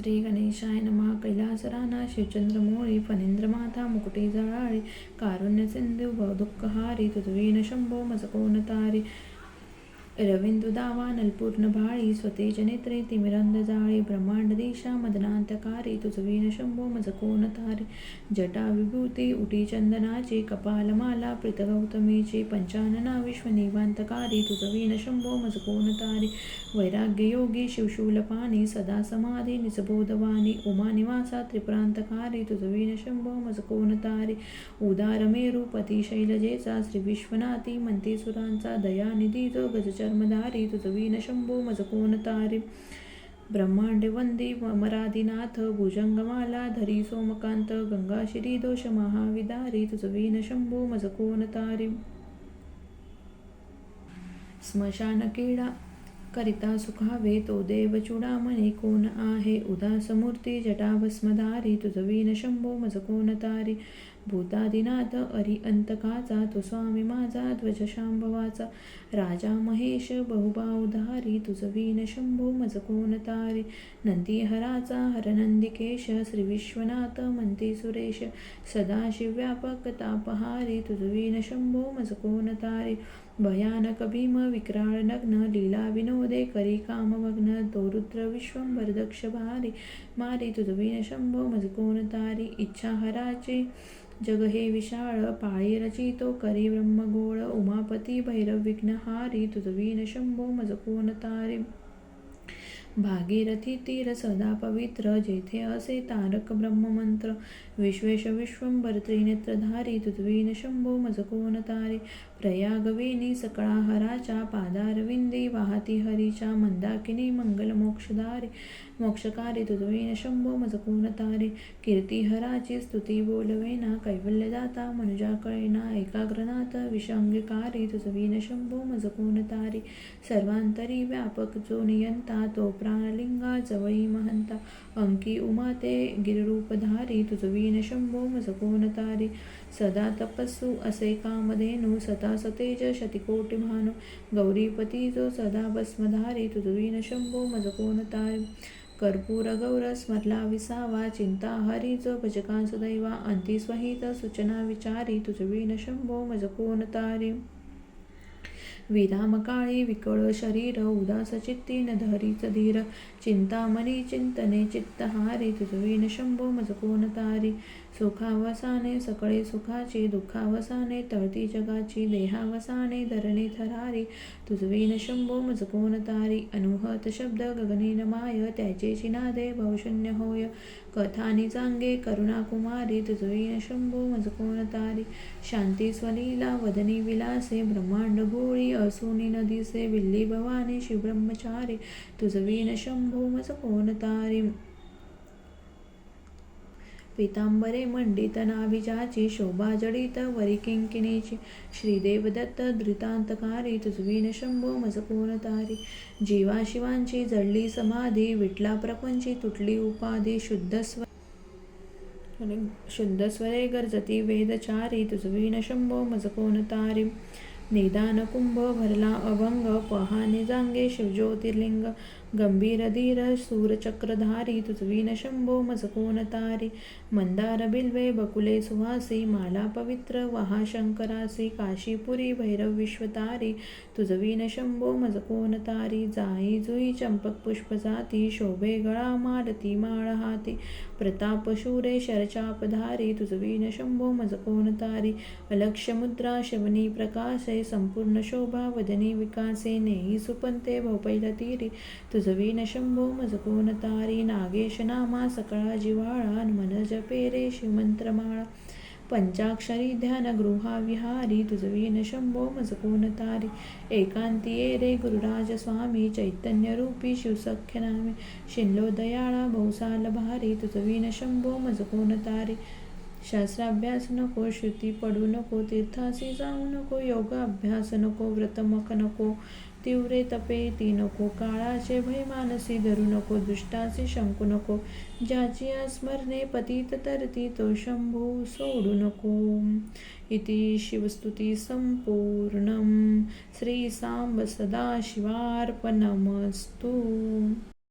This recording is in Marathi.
श्री गणेशाय नमा. कैलासराना शिवचंद्रमोळी फणींद्रमाता मुकुटी जळाळी कारुण्य सिंधू दुःखहारी तुतवीन शंभो मजकोनतारी तारी दावा नलपूर्ण भाळी स्वतेज नेत्रे तिमिरंद जाळे ब्रह्मांड देशा मदनांतकारी तुझवीन शंभो मजकोन तारे जटा विभूती उटी चंदनाची कपालमाला प्रीत गौतमीची पंचानना विश्वनिवांतकारी तुझवीन शंभो मजकोन तारे वैराग्य योगी सदा समाधी निसबोधवाणी उमा निवासा त्रिप्रांतकारी तुझवीन शंभो मजकोन तारे उदार मेरुपती शैलजेचा श्री विश्वनाथी मंती सुरांचा दयानिधी जो गजचर्मधारी तुझवीन शंभो मजकोन तारी? ब्रह्मांड वंदी मरादिनाथ भुजंगमाला धरी सोमकांत गंगा श्री दोष महाविदारी तुझवीन शंभो मजकोन तारी? स्मशान किडा करिता सुखावे तो देव चुडामणी कोण आहे? उदासमूर्ती जटाभस्मधारी तुझवीन शंभो मज कोण तारी? भूतादिनाथ अरि अंतकाचा तो स्वामी माझा ध्वज शांभवाचा राजा महेश बहुबावधारी तुझवीन शंभो मज कोण तारी. नंदीहराचा हरनंदिकेश श्री विश्वनाथ मंती सुरेश. सदाशिव्यापक तापहारी तुझवीन शंभो मज कोण तारी. भयानक भीम विक्राळ नग्न लीला विनोदे करी काममग्न तो रुद्र विश्वंभर दक्ष भारी. मारी तुझवीन शंभो मजकोन तारी. इच्छा हराची जग हे विशाळ पाळी रचितो करी ब्रह्मगोळ उमापती भैरव विघ्नहारी तुझवीन शंभो मजकोन तारी. भागीरथी तीर सदा पवित्र जेथे असे तारक ब्रह्ममंत्र. विश्वेश विश्वंभर त्रिनेत्रधारी तुत्वीन शंभो मजकोन तारी. प्रयागवेनी सकळा हराच्या पादारविंदी वाहती हरीच्या मंदाकिनी मंगल मोक्षदारी मोक्षकारी तुझवीन शंभो मज तारी कीर्तिहराची स्तुती बोलवेना कैवल्यदाता मनुजा कळेना एकाग्रनाथ विषंगकारी तुझवीन शंभो मजकोन तारी सर्वांतरी व्यापक जो नियंता तो प्राणलिंगा जवळी महंता अंकी उमाते गिररूपधारी तुझवीन शंभो मजकोन तारी सदा तपस्सु असे कामधेनु सता सतेज शतिकोटिभानु। गौरीपती जो सदा भस्मधारी तुझवीन शंभो मजकोन तारी कर्पूर गौर स्मरला विसावा चिंता हरी जो भजकांस दैवा अंती स्वहित सूचना विचारी तुझवीन शंभो मजकोन तारी। विरामकाळी विकळ शरीर उदास चित्ती न धरीच धीर चिंतामणी चिंतने चित्तहारी तुझवीन शंभो मजकोन तारी. सुखावसाने सकळे सुखाची दुःखावसाने तळती जगाची देहावसाने धरणे थरारी. तुझवीन शंभो मजकोन तारी. अनुहत शब्द गगनीन माय त्याचे चिनादे भवशून्य होय. कथानी चांगे करुणा कुमारी तुझवीन शंभो मजकोन तारी. शांती स्वलीला वदनी विलासे ब्रह्मांड गोळी असुनी नदीसे विल्ली भवानी शिवब्रह्मचारी तुझवीन शंभो मजकोन तारी। पितांबरे मंडित नाभिजाची शोभा जडित वरी किंकिणीची श्रीदेव दत्त धृतांतकारी तुझवीन शंभो मज कोण तारी। जीवा शिवांची जडली समाधी विटला प्रपंची तुटली उपाधी शुद्ध स्व शुद्ध स्वरे गरजती वेदचारी तुझवीन शंभो मज कोण तारी। निदान कुंभ भरला अभंग पहाने जांगे शिवज्योतिर्लिंग गंभीर धीर सूरचक्रधारी तुझवीन शंभो मजकोन तारी मंदार बिल्वे बकुले सुहासी माला पवित्र वहा शंकरासी काशीपुरी भैरव विश्वतारी तुझवीन शंभो मजकोन तारी जाई जुई चंपक पुष्प जाती शोभे गळा मारती माळ हाती प्रताप शूरे शरचापधारी तुझवीन शंभो मजकोन तारी अलक्ष मुद्रा शवनी प्रकाशे संपूर्ण शोभा वदनी विकासे नेही सुपंते भोपैलतीरी तुझ तुझवीन शंभो मजकोन तारी नागेश नामा सकळा जिवाळा मन जपे रे शिवमंत्रमाळा। पंचाक्षरी ध्यान गृहा विहारी न शंभो मजकून तारी एकांती ये रे गुरुराज स्वामी चैतन्य रूपी शिवसख्य नामे। दयाळा भौसाल भारी तुझवीन शंभो मजकून तारी शास्त्राभ्यास नको श्रुती पडू नको तीर्थासी जाऊ नको योग अभ्यास नको व्रतमक नको तीव्रे तपे ती नको काळाचे भय मानसी धरू नको दुष्टाशी शंकू नको ज्याची स्मरणे पतित तरती तो शंभू सोडू नको. इति शिवस्तुती संपूर्ण श्री सांब सदाशिवार्पणमस्तु.